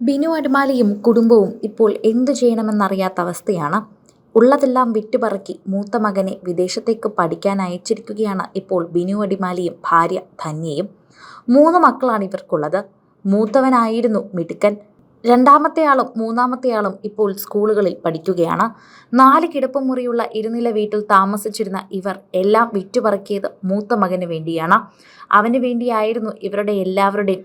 ബിനു അടിമാലിയും കുടുംബവും ഇപ്പോൾ എന്തു ചെയ്യണമെന്നറിയാത്ത അവസ്ഥയാണ്. ഉള്ളതെല്ലാം വിറ്റുപറക്കി മൂത്ത മകനെ വിദേശത്തേക്ക് പഠിക്കാൻ അയച്ചിരിക്കുകയാണ് ഇപ്പോൾ ബിനു അടിമാലിയും ഭാര്യ ധന്യയും. മൂന്ന് മക്കളാണ് ഇവർക്കുള്ളത്. മൂത്തവനായിരുന്നു മിടുക്കൻ. രണ്ടാമത്തെ ആളും മൂന്നാമത്തെ ആളും ഇപ്പോൾ സ്കൂളുകളിൽ പഠിക്കുകയാണ്. നാല് കിടപ്പുമുറിയുള്ള ഇരുനില വീട്ടിൽ താമസിച്ചിരുന്ന ഇവർ എല്ലാം വിറ്റുപറക്കിയത് മൂത്ത മകന് വേണ്ടിയാണ്. അവന് വേണ്ടിയായിരുന്നു ഇവരുടെ എല്ലാവരുടെയും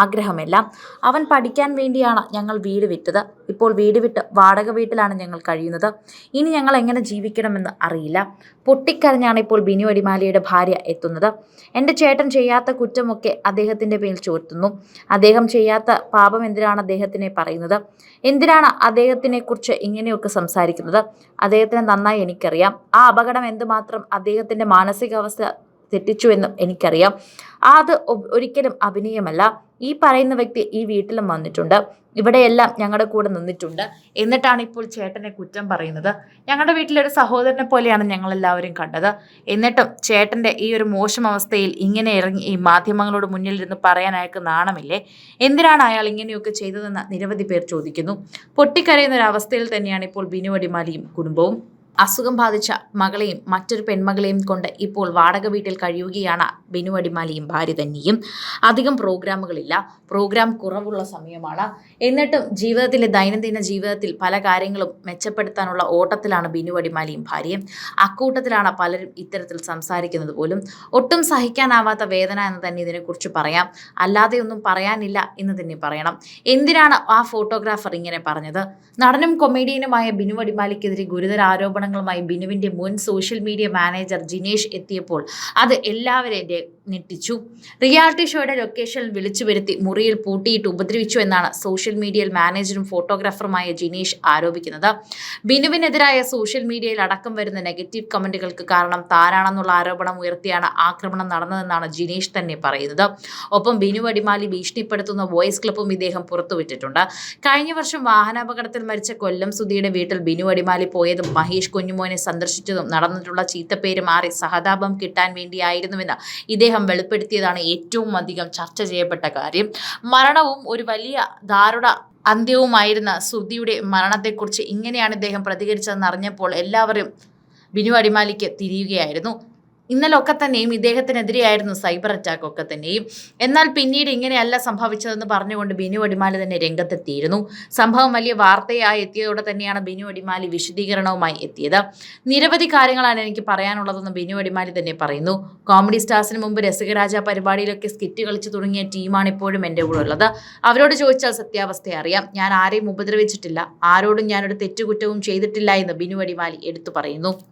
ആഗ്രഹമെല്ലാം അവൻ പഠിക്കാൻ വേണ്ടിയാണ് ഞങ്ങൾ വീട് വിറ്റത്. ഇപ്പോൾ വീട് വിട്ട് വാടക വീട്ടിലാണ് ഞങ്ങൾ കഴിയുന്നത്. ഇനി ഞങ്ങൾ എങ്ങനെ ജീവിക്കണമെന്ന് അറിയില്ല. പൊട്ടിക്കരഞ്ഞാണ് ഇപ്പോൾ ബിനു അടിമാലിയുടെ ഭാര്യ എത്തുന്നത്. എന്റെ ചേട്ടൻ ചെയ്യാത്ത കുറ്റമൊക്കെ അദ്ദേഹത്തിന്റെ പേരിൽ ചോർത്തുന്നു അദ്ദേഹം ചെയ്യാത്ത പാപം എന്തിനാണ് അദ്ദേഹത്തിനെ പറയുന്നത്? എന്തിനാണ് അദ്ദേഹത്തിനെ കുറിച്ച് ഇങ്ങനെയൊക്കെ സംസാരിക്കുന്നത്? അദ്ദേഹത്തിന് നന്നായി എനിക്കറിയാം. ആ അപകടം എന്തുമാത്രം അദ്ദേഹത്തിന്റെ മാനസികാവസ്ഥ തെറ്റിച്ചുവെന്നും എനിക്കറിയാം. അത് ഒരിക്കലും അഭിനയമല്ല. ഈ പറയുന്ന വ്യക്തി ഈ വീട്ടിലും വന്നിട്ടുണ്ട്. ഇവിടെയെല്ലാം ഞങ്ങളുടെ കൂടെ നിന്നിട്ടുണ്ട്. എന്നിട്ടാണ് ഇപ്പോൾ ചേട്ടനെ കുറ്റം പറയുന്നത്. ഞങ്ങളുടെ വീട്ടിലൊരു സഹോദരനെ പോലെയാണ് ഞങ്ങളെല്ലാവരും കണ്ടത്. എന്നിട്ടും ചേട്ടന്റെ ഈ ഒരു മോശം അവസ്ഥയിൽ ഇങ്ങനെ ഇറങ്ങി ഈ മാധ്യമങ്ങളോട് മുന്നിലിരുന്ന് പറയാൻ അയാൾക്ക് നാണമില്ലേ? എന്തിനാണ് അയാൾ ഇങ്ങനെയൊക്കെ ചെയ്തതെന്ന് നിരവധി പേർ ചോദിക്കുന്നു. പൊട്ടിക്കരയുന്ന ഒരു അവസ്ഥയിൽ തന്നെയാണ് ഇപ്പോൾ ബിനു അടിമാലിയും കുടുംബവും. അസുഖം ബാധിച്ച മകളെയും മറ്റൊരു പെൺമകളെയും കൊണ്ട് ഇപ്പോൾ വാടക വീട്ടിൽ കഴിയുകയാണ് ബിനു അടിമാലിയും ഭാര്യ തന്നെയും. അധികം പ്രോഗ്രാമുകളില്ല. പ്രോഗ്രാം കുറവുള്ള സമയമാണ്. എന്നിട്ടും ജീവിതത്തിലെ ദൈനംദിന ജീവിതത്തിൽ പല കാര്യങ്ങളും മെച്ചപ്പെടുത്താനുള്ള ഓട്ടത്തിലാണ് ബിനു അടിമാലിയും ഭാര്യയും. അക്കൂട്ടത്തിലാണ് പലരും ഇത്തരത്തിൽ സംസാരിക്കുന്നത് പോലും. ഒട്ടും സഹിക്കാനാവാത്ത വേദന എന്ന് തന്നെ ഇതിനെക്കുറിച്ച് പറയാം. അല്ലാതെ ഒന്നും പറയാനില്ല എന്ന് തന്നെ പറയണം. എന്തിനാണ് ആ ഫോട്ടോഗ്രാഫർ ഇങ്ങനെ പറഞ്ഞത്? നടനും കൊമേഡിയനുമായ ബിനു അടിമാലിക്കെതിരെ ഗുരുതര ആരോപണങ്ങളുമായി ബിനുവിന്റെ മുൻ സോഷ്യൽ മീഡിയ മാനേജർ ജിനേഷ് എത്തിയപ്പോൾ അത് എല്ലാവരെയും ഞെട്ടിച്ചു. റിയാലിറ്റി ഷോയുടെ ലൊക്കേഷനിൽ വിളിച്ചു വരുത്തി മുറിയിൽ പൂട്ടിയിട്ട് ഉപദ്രവിച്ചു എന്നാണ് സോഷ്യൽ മീഡിയയിൽ മാനേജറും ഫോട്ടോഗ്രാഫറുമായ ജിനീഷ് ആരോപിക്കുന്നത്. ബിനുവിനെതിരായ സോഷ്യൽ മീഡിയയിൽ അടക്കം വരുന്ന നെഗറ്റീവ് കമന്റുകൾക്ക് കാരണം താരാണെന്നുള്ള ആരോപണം ഉയർത്തിയാണ് ആക്രമണം നടന്നതെന്നാണ് ജിനീഷ് തന്നെ പറയുന്നത്. ഒപ്പം ബിനു അടിമാലി ഭീഷണിപ്പെടുത്തുന്ന വോയിസ് ക്ലിപ്പും ഇദ്ദേഹം പുറത്തുവിട്ടിട്ടുണ്ട്. കഴിഞ്ഞ വർഷം വാഹനാപകടത്തിൽ മരിച്ച കൊല്ലം സുധിയുടെ വീട്ടിൽ ബിനു അടിമാലി പോയതും മഹേഷ് കുഞ്ഞുമോനെ സന്ദർശിച്ചതും നടന്നിട്ടുള്ള ചീത്തപ്പേര് മാറി സഹതാപം കിട്ടാൻ വേണ്ടിയായിരുന്നുവെന്ന് ഇദ്ദേഹം വെളിപ്പെടുത്തിയതാണ് ഏറ്റവും അധികം ചർച്ച ചെയ്യപ്പെട്ട കാര്യം. മരണവും ഒരു വലിയ ദാരുണ അന്ത്യവുമായിരുന്ന സുധിയുടെ മരണത്തെക്കുറിച്ച് ഇങ്ങനെയാണ് ഇദ്ദേഹം പ്രതികരിച്ചതെന്ന് അറിഞ്ഞപ്പോൾ എല്ലാവരും ബിനു അടിമാലിക്ക് തിരിയുകയായിരുന്നു. ഇന്നലൊക്കെ തന്നെയും ഇദ്ദേഹത്തിനെതിരെയായിരുന്നു സൈബർ അറ്റാക്ക് ഒക്കെ തന്നെയും. എന്നാൽ പിന്നീട് ഇങ്ങനെയല്ല സംഭവിച്ചതെന്ന് പറഞ്ഞുകൊണ്ട് ബിനു അടിമാലി തന്നെ രംഗത്തെത്തിയിരുന്നു. സംഭവം വലിയ വാർത്തയായി എത്തിയതോടെ തന്നെയാണ് ബിനു അടിമാലി വിശദീകരണവുമായി എത്തിയത്. നിരവധി കാര്യങ്ങളാണ് എനിക്ക് പറയാനുള്ളതെന്ന് ബിനു അടിമാലി തന്നെ പറയുന്നു. കോമഡി സ്റ്റാർസിന് മുമ്പ് രസികരാജ പരിപാടിയിലൊക്കെ സ്കിറ്റ് കളിച്ചു തുടങ്ങിയ ടീമാണ് ഇപ്പോഴും എന്റെ കൂടെ ഉള്ളത്. അവരോട് ചോദിച്ചാൽ സത്യാവസ്ഥ അറിയാം. ഞാൻ ആരെയും ഉപദ്രവിച്ചിട്ടില്ല. ആരോടും ഞാനൊരു തെറ്റുകുറ്റവും ചെയ്തിട്ടില്ല എന്ന് ബിനു അടിമാലി എടുത്തു പറയുന്നു.